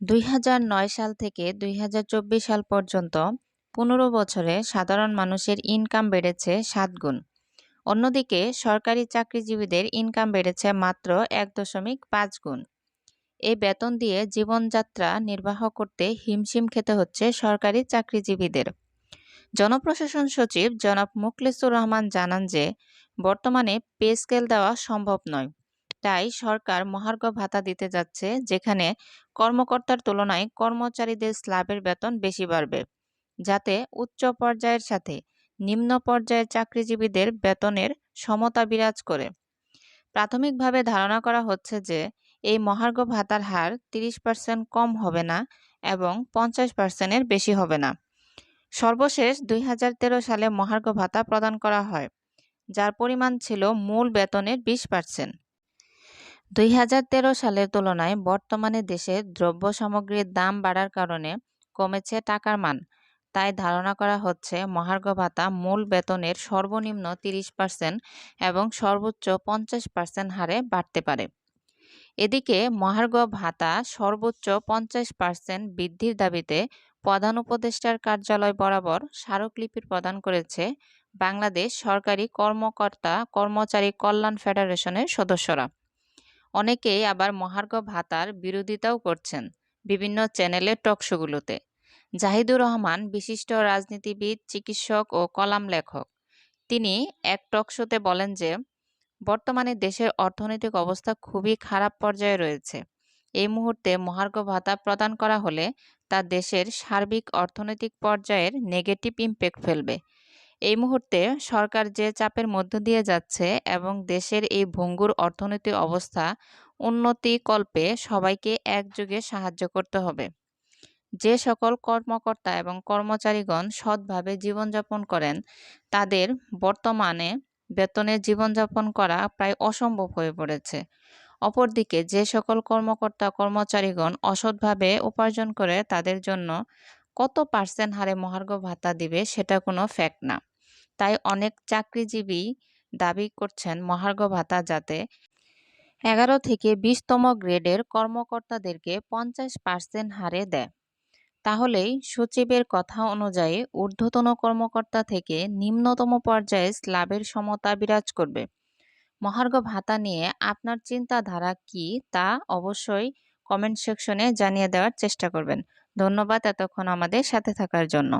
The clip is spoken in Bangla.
দুই হাজার নয় সাল থেকে দুই হাজার চব্বিশ সাল পর্যন্ত পনেরো বছরে সাধারণ মানুষের ইনকাম বেড়েছে সাত গুণ। অন্যদিকে সরকারি চাকরিজীবীদের ইনকাম বেড়েছে মাত্র এক দশমিক পাঁচ গুণ। এই বেতন দিয়ে জীবনযাত্রা নির্বাহ করতে হিমশিম খেতে হচ্ছে সরকারি চাকরিজীবীদের। জনপ্রশাসন সচিব জনাব মুখলেসুর রহমান জানান যে, বর্তমানে পে স্কেল দেওয়া সম্ভব নয়। তাই সরকার মহার্ঘ ভাতা দিতে যাচ্ছে, যেখানে কর্মকর্তার তুলনায় কর্মচারীদের স্ল্যাবের বেতন বেশি বাড়বে। যাতে উচ্চ পর্যায়ের সাথে নিম্ন পর্যায়ের চাকরিজীবীদের বেতনের সমতা বিরাজ করে। প্রাথমিকভাবে ধারণা করা হচ্ছে যে, এই মহার্ঘ ভাতার হার তিরিশ পার্সেন্ট কম হবে না এবং পঞ্চাশ পার্সেন্টের বেশি হবে না। সর্বশেষ দুই হাজার তেরো সালে মহার্ঘ ভাতা প্রদান করা হয়, যার পরিমাণ ছিল মূল বেতনের বিশ পার্সেন্ট। দুই হাজার তেরো সালের তুলনায় বর্তমানে দেশে দ্রব্য সামগ্রীর দাম বাড়ার কারণে কমেছে টাকার মান। তাই ধারণা করা হচ্ছে মহার্ঘ ভাতা মূল বেতনের সর্বনিম্ন তিরিশ পার্সেন্ট এবং সর্বোচ্চ পঞ্চাশ পার্সেন্ট হারে বাড়তে পারে। এদিকে মহার্ঘ ভাতা সর্বোচ্চ পঞ্চাশ পার্সেন্ট বৃদ্ধির দাবিতে প্রধান উপদেষ্টার কার্যালয় বরাবর স্মারকলিপি প্রদান করেছে বাংলাদেশ সরকারি কর্মকর্তা কর্মচারী কল্যাণ ফেডারেশনের সদস্যরা। অনেকেই আবার মহার্ঘ ভাতার বিরোধিতাও করছেন বিভিন্ন চ্যানেলের টকশোগুলোতে জাহিদুর রহমান বিশিষ্ট রাজনীতিবিদ, চিকিৎসক ও কলাম লেখক। তিনি এক টকশোতে বলেন যে, বর্তমানে দেশের অর্থনৈতিক অবস্থা খুবই খারাপ পর্যায়ে রয়েছে। এই মুহূর্তে মহার্ঘ ভাতা প্রদান করা হলে তা দেশের সার্বিক অর্থনৈতিক পর্যায়ের নেগেটিভ ইম্প্যাক্ট ফেলবে। এই মুহূর্তে সরকার যে চাপের মধ্য দিয়ে যাচ্ছে এবং দেশের এই ভঙ্গুর অর্থনৈতিক অবস্থা উন্নতি কল্পে সবাইকে একযোগে সাহায্য করতে হবে। যে সকল কর্মকর্তা এবং কর্মচারীগণ সৎভাবে জীবনযাপন করেন, তাদের বর্তমানে বেতনে জীবনযাপন করা প্রায় অসম্ভব হয়ে পড়েছে। অপরদিকে যে সকল কর্মকর্তা, কর্মচারীগণ অসৎভাবে উপার্জন করে, তাদের জন্য কত পার্সেন্ট হারে মহার্ঘ ভাতা দিবে সেটা কোনো ফ্যাক্ট না। তাই অনেক চাকরিজীবী দাবি করছেন মহার্ঘ ভাতা যাতে এগারো থেকে বিশতম গ্রেডের কর্মকর্তাদেরকে পঞ্চাশ পার্সেন্ট হারে দেয়। তাহলেই সচিবের কথা অনুযায়ী ঊর্ধ্বতন কর্মকর্তা থেকে নিম্নতম পর্যায়ে স্ল্যাবের সমতা বিরাজ করবে। মহার্ঘ ভাতা নিয়ে আপনার চিন্তাধারা কি তা অবশ্যই কমেন্ট সেকশনে জানিয়ে দেওয়ার চেষ্টা করবেন। ধন্যবাদ এতক্ষণ আমাদের সাথে থাকার জন্য।